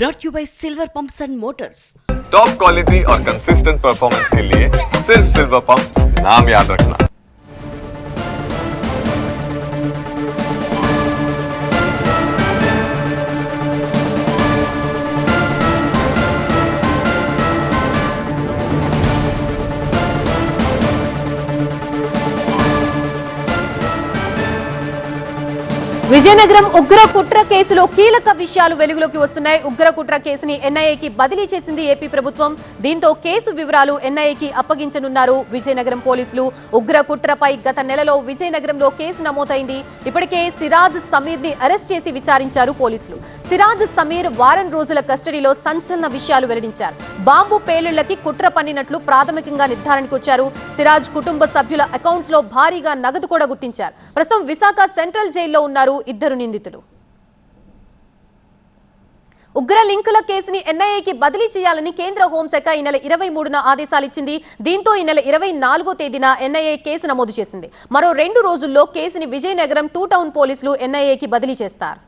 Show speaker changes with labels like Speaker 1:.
Speaker 1: brought you by silver pumps and motors
Speaker 2: top quality और consistent performance के लिए सिर्फ़ सिल्वर पंप नाम याद रखना।
Speaker 3: విజయనగరం ఉగ్ర కుట్ర కేసులో కీలక విషయాలు వెలుగులోకి వస్తున్నాయి. ఉగ్ర కుట్ర కేసుని ఎన్ఐఏకి బదిలీ చేసింది ఏపీ ప్రభుత్వం. దీంతో కేసు వివరాలు ఎన్ఐఏకి అప్పగించనున్నారు విజయనగరం పోలీసులు. ఉగ్ర కుట్రపై గత నెలలో విజయనగరంలో కేసు నమోదైంది. ఇప్పటికే సిరాజ్ సమీర్ని అరెస్ట్ చేసి విచారించారు పోలీసులు. సిరాజ్ సమీర్ వారం రోజుల కస్టడీలో సంచలన విషయాలు వెల్లడించారు. బాంబు పేలుళ్ళకి కుట్ర పన్నినట్లు ప్రాథమికంగా నిర్ధారణకు వచ్చారు. సిరాజ్ కుటుంబ సభ్యుల అకౌంట్స్లో భారీగా నగదు కూడా గుర్తించారు. ప్రస్తుతం విశాఖ సెంట్రల్ జైల్లో ఉన్నారు. ఇద్దరు నిందితులు. ఉగ్ర లింకుల కేసుని ఎన్ఐఏకి బదిలీ చేయాలని కేంద్ర హోంశాఖ ఈ నెల ఇరవై మూడున ఆదేశాలు ఇచ్చింది దీంతో ఈ నెల ఇరవై నాలుగో తేదీన ఎన్ఐఏ కేసు నమోదు చేసింది. మరో రెండు రోజుల్లో కేసుని విజయనగరం టూ టౌన్ పోలీసులు ఎన్ఐఏకి బదిలీ చేస్తారు.